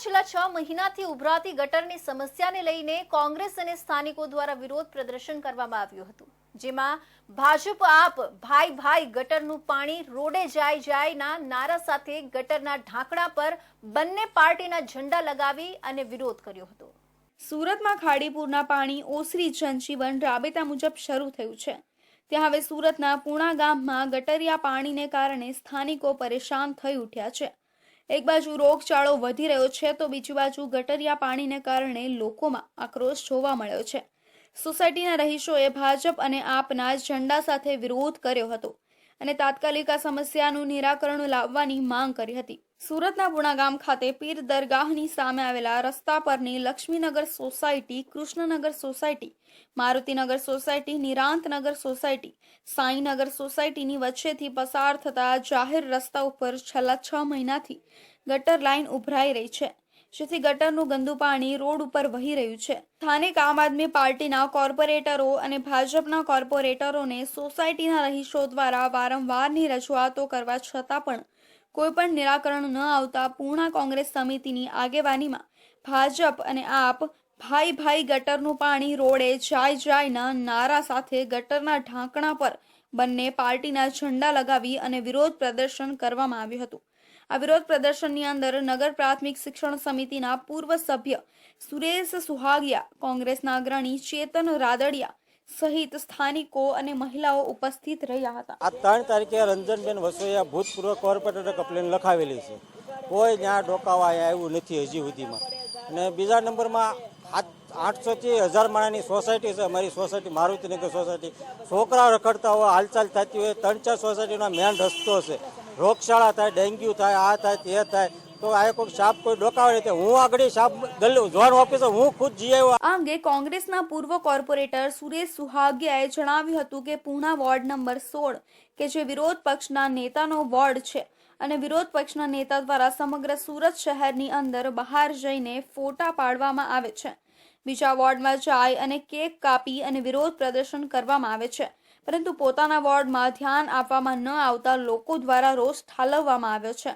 છેલ્લા છ મહિનાથી ઉભરાતી ગટરની સમસ્યાને લઈને કોંગ્રેસ અને સ્થાનિકો દ્વારા વિરોધ પ્રદર્શન કરવામાં આવ્યું હતું, જેમાં ભાજપ આપ ભાઈ ભાઈ ગટરનું પાણી રોડે જાય જાયના નારા સાથે ગટરના ઢાંકણા પર બંને પાર્ટીના ઝંડા લગાવી અને વિરોધ કર્યો હતો. સુરતમાં ખાડીપુરના પાણી ઓસરી જનજીવન રાબેતા મુજબ શરૂ થયું છે. ત્યાં હવે સુરતના પૂણા ગામમાં ગટરિયા પાણીને કારણે સ્થાનિકો પરેશાન થઈ ઉઠ્યા છે. એક બાજુ રોગચાળો વધી રહ્યો છે, તો બીજી બાજુ ગટરિયા પાણીને કારણે લોકોમાં આક્રોશ જોવા મળ્યો છે. સોસાયટીના રહીશોએ ભાજપ અને આપના ઝંડા સાથે વિરોધ કર્યો હતો. અને તાત્કાલિક આ સમસ્યાનું નિરાકરણ લાવવાની માંગ કરી હતી. સુરતના પુણા ગામ ખાતે પીર દરગાહની સામે આવેલા રસ્તા પરની Laxminagar society, Krishnanagar society, Marutinagar society, Nirantnagar society, Sainagar સોસાયટીની વચ્ચેથી પસાર થતા જાહેર રસ્તા ઉપર છેલ્લા છ મહિનાથી ગટર લાઇન ઉભરાઈ રહી છે. જેથી ગટરનું ગંદુ પાણી રોડ ઉપર વહી રહ્યું છે. સ્થાનિક આમ આદમી પાર્ટીના કોર્પોરેટરો અને ભાજપના કોર્પોરેટરોને સોસાયટીના રહીશો દ્વારા વારંવારની રજૂઆતો કરવા છતાં પણ કોઈ પણ નિરાકરણ ન આવતા પૂર્ણા કોંગ્રેસ સમિતિની આગેવાનીમાં ભાજપ અને આપ ભાઈ ભાઈ ગટરનું પાણી રોડે જાય જાયના નારા સાથે ગટરના ઢાંકણા પર બંને પાર્ટીના ઝંડા લગાવી અને વિરોધ પ્રદર્શન કરવામાં આવ્યું હતું. આ વિરોધ પ્રદર્શનની અંદર નગર પ્રાથમિક શિક્ષણ સમિતિના પૂર્વ સભ્ય સુરેશ સુહાગિયા, કોંગ્રેસના અગ્રણી ચેતન રાદડિયા સહિત સ્થાનિકો અને મહિલાઓ ઉપસ્થિત રહ્યા હતા. આ ત્રણ તારીખે રંજનબેન વસોયા ભૂતપૂર્વ કોર્પોરેટર કમ્પ્લેન લખાવેલી છે. કોઈ ત્યાં ડોકાવા અહીંયા આવ્યું નથી હજી સુધીમાં. અને બીજા નંબરમાં આઠસોથી હજાર માણાની સોસાયટી છે. અમારી સોસાયટી મારુતિનગર સોસાયટી. છોકરાઓ રખડતા હોય, હાલચાલ થતી હોય, ત્રણ ચાર સોસાયટીનો મેન રસ્તો છે. રોગશાળા થાય, ડેન્ગ્યુ થાય, આ થાય, તે થાય, તો આ કોઈ સાપ કોઈ ડોકાવે તો હું આગળ સાપ ગલ્લું જોન ઓફિસર હું ખુદ જઈ આ અંગે કોંગ્રેસના પૂર્વ કોર્પોરેટર સુરેશ સુહાગિયાએ જણાવ્યું હતું કે પૂણા વોર્ડ નંબર સોળ, કે જે વિરોધ પક્ષના નેતાનો વોર્ડ છે અને વિરોધ પક્ષના નેતા દ્વારા સમગ્ર સુરત શહેરની અંદર બહાર જઈને ફોટા પાડવામાં આવે છે. બીજા વોર્ડમાં જાય અને કેક કાપી અને વિરોધ પ્રદર્શન કરવામાં આવે છે. પરંતુ પોતાના વોર્ડમાં ધ્યાન આપવામાં ન આવતા લોકો દ્વારા રોષ ઠાલવવામાં આવ્યો છે.